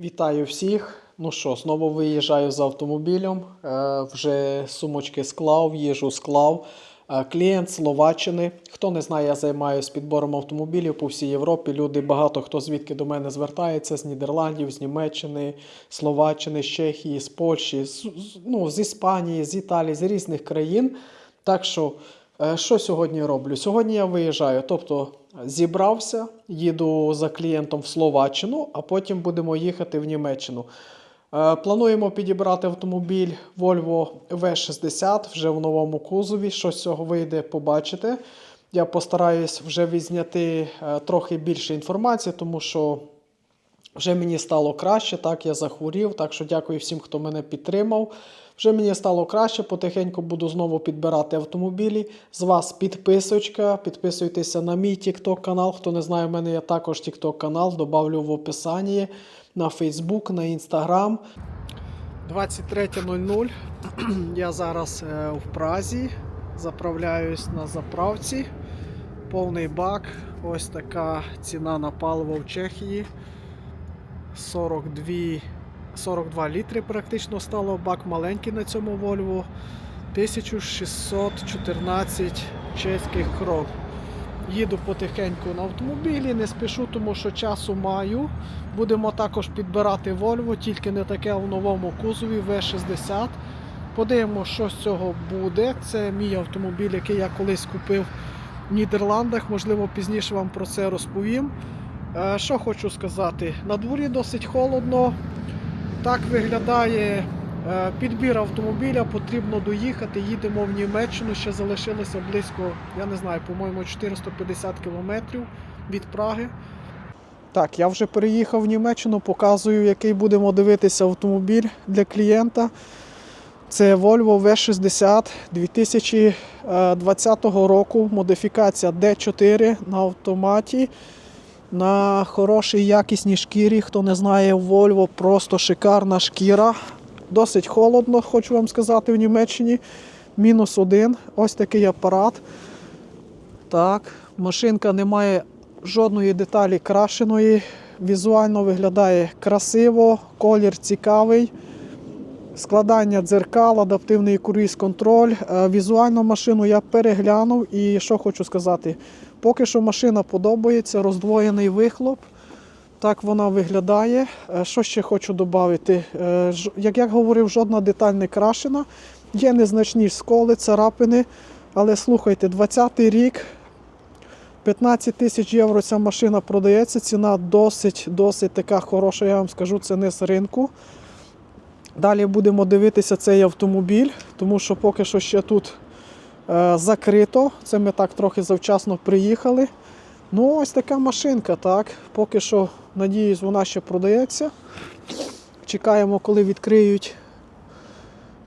Вітаю всіх. Ну що, знову виїжджаю з автомобілем. Е, вже сумочки склав, їжу склав. Е, клієнт Словаччини. Хто не знає, я займаюся підбором автомобілів по всій Європі. Люди багато хто звідки до мене звертається з Нідерландів, з Німеччини, Словаччини, з Чехії, з Польщі, з, ну, з Іспанії, з Італії, з різних країн. Так що, що сьогодні роблю? Сьогодні я виїжджаю, тобто зібрався, їду за клієнтом в Словаччину, а потім будемо їхати в Німеччину. Е, Плануємо підібрати автомобіль Volvo V60 вже в новому кузові. Що з цього вийде, побачите. Я постараюсь вже відзняти е, трохи більше інформації, тому що вже мені стало краще, так, я захворів, так що дякую всім, хто мене підтримав. Вже мені стало краще, потихеньку буду знову підбирати автомобілі. З вас підписочка, підписуйтеся на мій TikTok канал. Хто не знає, в мене є також TikTok канал, добавлю в описанні на Facebook, на Instagram. 23.00. Я зараз е, в Празі. Заправляюсь на заправці. Повний бак. Ось така ціна на паливо в Чехії. 42, 42 літри практично стало. Бак маленький на цьому Volvo. 1614 чеських крон. Їду потихеньку на автомобілі, не спішу, тому що часу маю. Будемо також підбирати Volvo, тільки не таке в новому кузові V60. Подивимося, що з цього буде. Це мій автомобіль, який я колись купив в Нідерландах. Можливо, пізніше вам про це розповім. Е, Що хочу сказати? На дворі досить холодно. Так виглядає е, підбір автомобіля, потрібно доїхати. Їдемо в Німеччину, ще залишилося близько, я не знаю, по-моєму, 450 кілометрів від Праги. Так, я вже переїхав в Німеччину, показую, який будемо дивитися автомобіль для клієнта. Це Volvo V60 2020 року, модифікація D4 на автоматі. На хорошій якісній шкірі. Хто не знає, Volvo просто шикарна шкіра. Досить холодно, хочу вам сказати, в Німеччині. Мінус один. Ось такий апарат. Так, машинка не має жодної деталі крашеної. Візуально виглядає красиво, колір цікавий. Складання дзеркал, адаптивний круїз-контроль. Е, Візуально машину я переглянув і що хочу сказати. Поки що машина подобається, роздвоєний вихлоп. Так вона виглядає. Е, Що ще хочу додати? Е, Як я говорив, жодна деталь не крашена. Є незначні сколи, царапини. Але слухайте, 20-й рік, 15 тисяч євро ця машина продається. Ціна досить, досить така хороша, я вам скажу, це не з ринку. Далі будемо дивитися цей автомобіль, тому що поки що ще тут е, закрито. Це ми так трохи завчасно приїхали. Ну, ось така машинка, так. Поки що, надіюсь, вона ще продається. Чекаємо, коли відкриють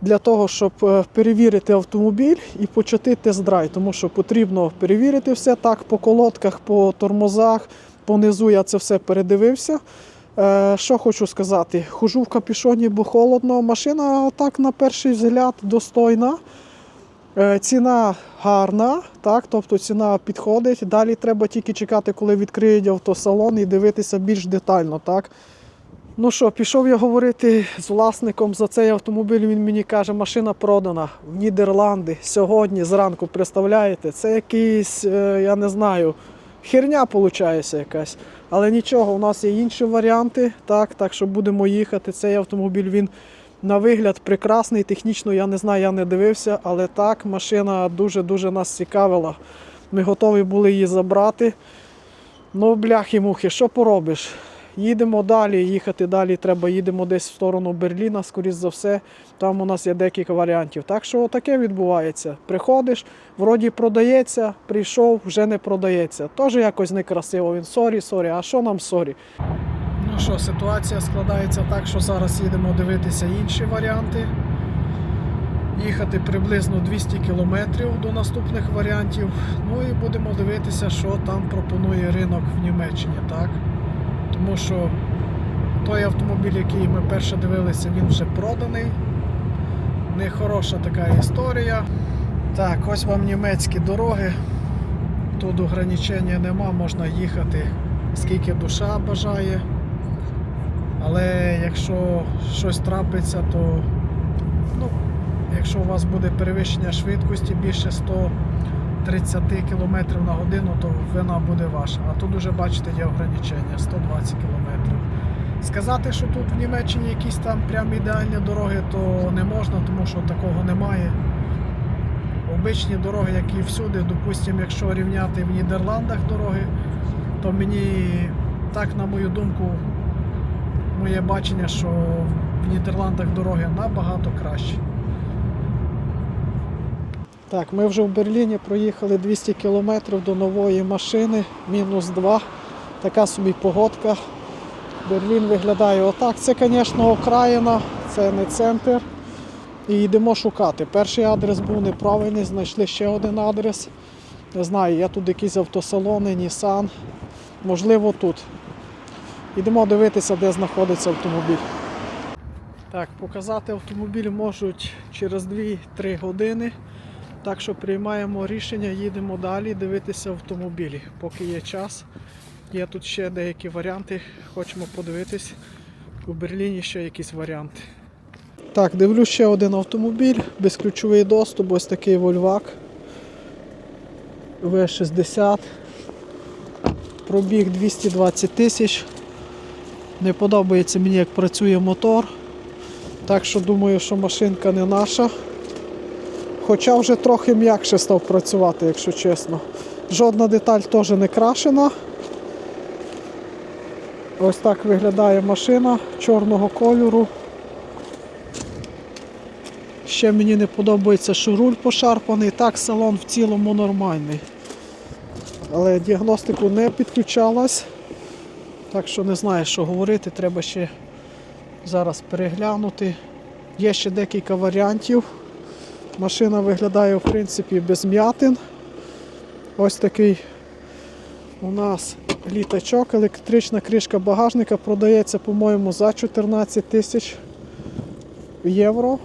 для того, щоб е, перевірити автомобіль і почати тест-драйв. Тому що потрібно перевірити все так по колодках, по тормозах, по низу я це все передивився. Е, що хочу сказати, хожу в капюшоні, бо холодно. Машина так на перший взгляд достойна. Е, Ціна гарна, так, тобто ціна підходить. Далі треба тільки чекати, коли відкриють автосалон і дивитися більш детально. Так. Ну що, пішов я говорити з власником за цей автомобіль. Він мені каже, машина продана в Нідерланди сьогодні зранку. Представляєте? Це якийсь, е, я не знаю, херня виходить якась. Але нічого, у нас є інші варіанти, так, так що будемо їхати. Цей автомобіль він на вигляд прекрасний. Технічно я не знаю, я не дивився, але так, машина дуже-дуже нас цікавила. Ми готові були її забрати. Ну, бляхи-мухи, що поробиш? Їдемо далі, їхати далі треба, їдемо десь в сторону Берліна, скоріш за все. Там у нас є декілька варіантів. Так що таке відбувається. Приходиш, вроді продається, прийшов, вже не продається. Теж якось некрасиво. Він сорі, сорі, а що нам сорі? Ну що, ситуація складається так, що зараз їдемо дивитися інші варіанти. Їхати приблизно 200 кілометрів до наступних варіантів. Ну і будемо дивитися, що там пропонує ринок в Німеччині. так? Тому що той автомобіль, який ми перше дивилися, він вже проданий. Нехороша така історія. Так, ось вам німецькі дороги. Тут ограничення нема, можна їхати скільки душа бажає. Але якщо щось трапиться, то ну, якщо у вас буде перевищення швидкості більше 130 км на годину, то вина буде ваша. А тут уже бачите є ограничення 120 км. Сказати, що тут в Німеччині якісь там прям ідеальні дороги, то не можна, тому що такого немає. Обичні дороги, як і всюди, допустимо, якщо рівняти в Нідерландах дороги, то мені так, на мою думку, моє бачення, що в Нідерландах дороги набагато кращі. Так, ми вже в Берліні проїхали 200 кілометрів до нової машини, мінус 2. Така собі погодка. Берлін виглядає отак. Це, звісно, окраїна, це не центр. І йдемо шукати. Перший адрес був неправильний, знайшли ще один адрес. Не знаю, є тут якісь автосалони, Nissan. Можливо, тут. Йдемо дивитися, де знаходиться автомобіль. Так, показати автомобіль можуть через 2-3 години. Так що приймаємо рішення, їдемо далі дивитися автомобілі, поки є час. Є тут ще деякі варіанти, хочемо подивитись. У Берліні ще якісь варіанти. Так, дивлюсь ще один автомобіль, безключовий доступ, ось такий Вольвак В60. Пробіг 220 тисяч. Не подобається мені, як працює мотор. Так що думаю, що машинка не наша. Хоча вже трохи м'якше став працювати, якщо чесно. Жодна деталь теж не крашена. Ось так виглядає машина чорного кольору. Ще мені не подобається, що руль пошарпаний, так салон в цілому нормальний. Але діагностику не підключалась. Так що не знаю, що говорити, треба ще зараз переглянути. Є ще декілька варіантів. Машина виглядає в принципі без м'ятин. Ось такий у нас літачок, електрична кришка багажника продається, по-моєму, за 14 тисяч євро.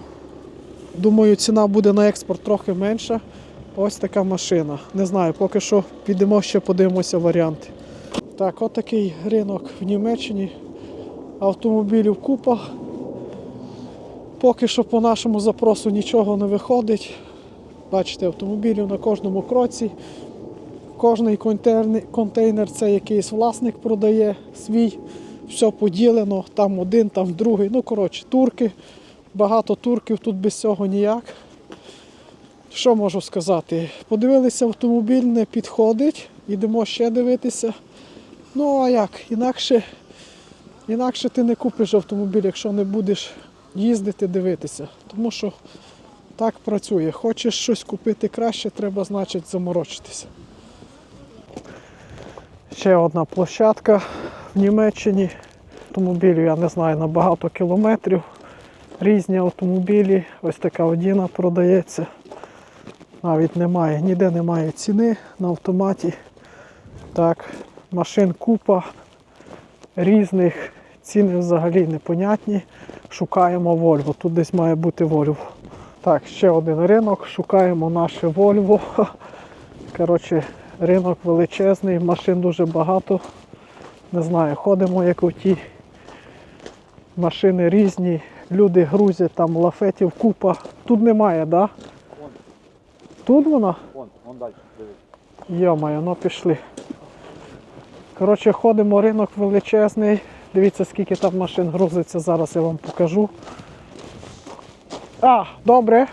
Думаю, ціна буде на експорт трохи менша. Ось така машина. Не знаю, поки що підемо ще подивимося варіанти. Так, от такий ринок в Німеччині. Автомобілів купа. Поки що по нашому запросу нічого не виходить. Бачите, автомобілів на кожному кроці. Кожний контейнер, це якийсь власник продає свій. Все поділено, там один, там другий. Ну, коротше, турки. Багато турків, тут без цього ніяк. Що можу сказати? Подивилися, автомобіль не підходить, йдемо ще дивитися. Ну а як? Інакше, інакше ти не купиш автомобіль, якщо не будеш їздити, дивитися. Тому що так працює. Хочеш щось купити краще, треба, значить, заморочитися. Ще одна площадка в Німеччині. Автомобілів, я не знаю, на багато кілометрів. Різні автомобілі. Ось така одіна продається. Навіть немає, ніде немає ціни на автоматі. Так, машин купа різних, ціни взагалі непонятні. Шукаємо Volvo. Тут десь має бути Volvo. Так, ще один ринок. Шукаємо наше Volvo. Коротше, ринок величезний, машин дуже багато. Не знаю, ходимо як у ті машини різні, люди грузять, там лафетів купа. Тут немає, так? Да? Тут вона? вон, вон далі, дивись. Йо-моє, ну пішли. Коротше, ходимо, ринок величезний. Дивіться, скільки там машин грузиться, зараз я вам покажу. А, добре.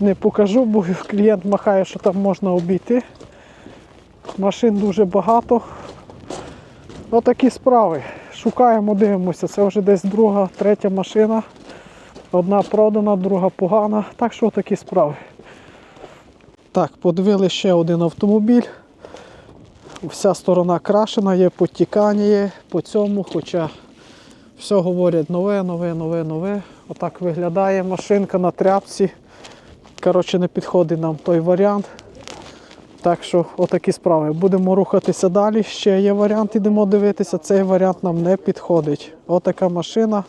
Не покажу, бо клієнт махає, що там можна обійти. Машин дуже багато. Отакі справи. Шукаємо, дивимося. Це вже десь друга, третя машина. Одна продана, друга погана. Так що такі справи. Так, подивили ще один автомобіль. Вся сторона крашена, є потікання по цьому, хоча все говорять нове, нове, нове, нове. Отак виглядає машинка на тряпці. Коротше, не підходить нам той варіант. Так що отакі справи. Будемо рухатися далі. Ще є варіант, ідемо дивитися. Цей варіант нам не підходить. Отака машина.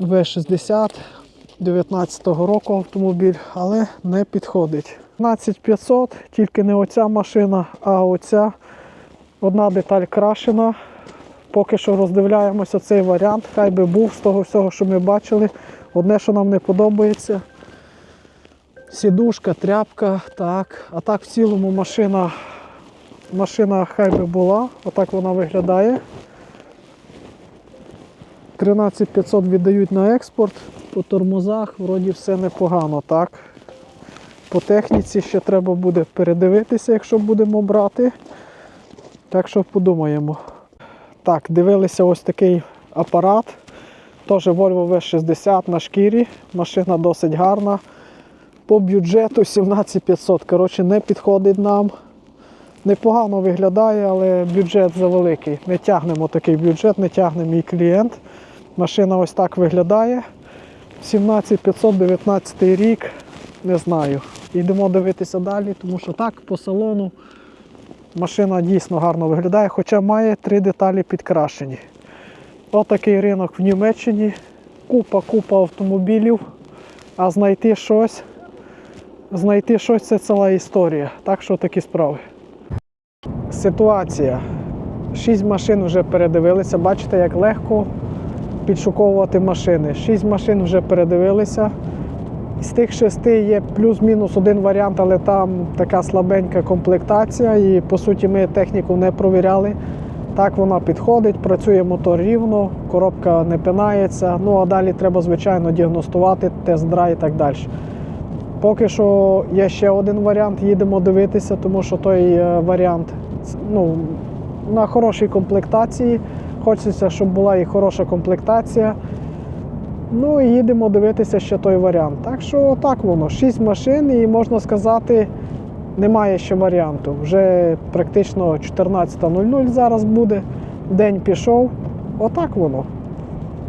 В60 19-го року автомобіль, але не підходить. 15500, тільки не оця машина, а оця. Одна деталь крашена. Поки що роздивляємося цей варіант, хай би був з того всього, що ми бачили. Одне, що нам не подобається. Сідушка, тряпка, так. А так в цілому машина, машина хай би була. Отак вона виглядає. 13500 віддають на експорт. По тормозах вроді все непогано, так. По техніці ще треба буде передивитися, якщо будемо брати. Так що подумаємо. Так, дивилися ось такий апарат. Теж Volvo V60 на шкірі. Машина досить гарна. По бюджету 17500. Коротше, не підходить нам. Непогано виглядає, але бюджет завеликий. Не тягнемо такий бюджет, не тягне мій клієнт. Машина ось так виглядає. 17519 рік. Не знаю. Йдемо дивитися далі, тому що так, по салону машина дійсно гарно виглядає, хоча має три деталі підкрашені. Отакий ринок в Німеччині. Купа-купа автомобілів. А знайти щось, знайти щось це ціла історія. Так що такі справи. Ситуація. Шість машин вже передивилися. Бачите, як легко підшуковувати машини. Шість машин вже передивилися. З тих шести є плюс-мінус один варіант, але там така слабенька комплектація. І по суті ми техніку не провіряли. Так вона підходить, працює мотор рівно, коробка не пинається. Ну а далі треба, звичайно, діагностувати, тест-драйв і так далі. Поки що є ще один варіант, їдемо дивитися, тому що той е, варіант ну, на хорошій комплектації. Хочеться, щоб була і хороша комплектація. Ну і їдемо дивитися ще той варіант. Так що так воно. Шість машин і можна сказати, немає ще варіанту. Вже практично 14.00 зараз буде. День пішов. Отак воно.